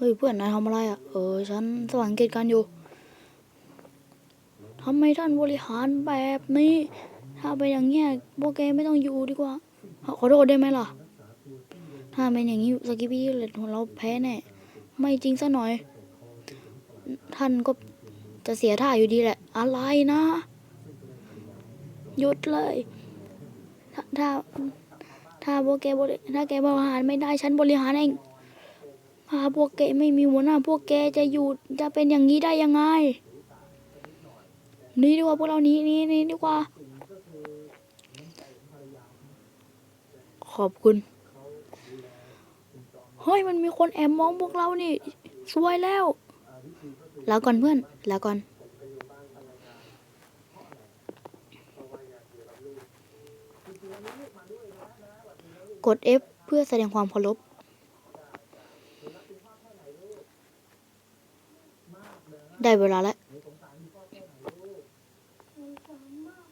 เฮ้ยเพื่อนนายทำอะไรอะ เออฉันสว่างเกตการอยู่ทำไมท่านบริหารแบบนี้ ถ้าเป็นอย่างเงี้ยพวกแกไม่ต้องอยู่ดีกว่า ขอโทษได้ไหมล่ะ ถ้าเป็นอย่างนี้สกิปปี้เลยของเราแพ้แน่ ไม่จริงซะหน่อย ท่านก็จะเสียท่าอยู่ดีแหละ อะไรนะ หยุดเลย ถ้า ถ้าถ้าพวกแกบริถ้าแกบริหารไม่ได้ฉันบริหารเอง ถ้าพวกแกไม่มีหัวหน้าพวกแกจะอยู่จะเป็นอย่างนี้ได้ยังไงหนี่ดีกว่าพวกเราหนี้นี่นี่ดีกว่า ขอบคุณเฮ้ยมันมีคนแอบมองพวกเรานี่สวยแล้วแล้วก่อนเพื่อนแล้วก่อนกด F เพื่อแสดงความเคารพ ได้เวลาแล้ว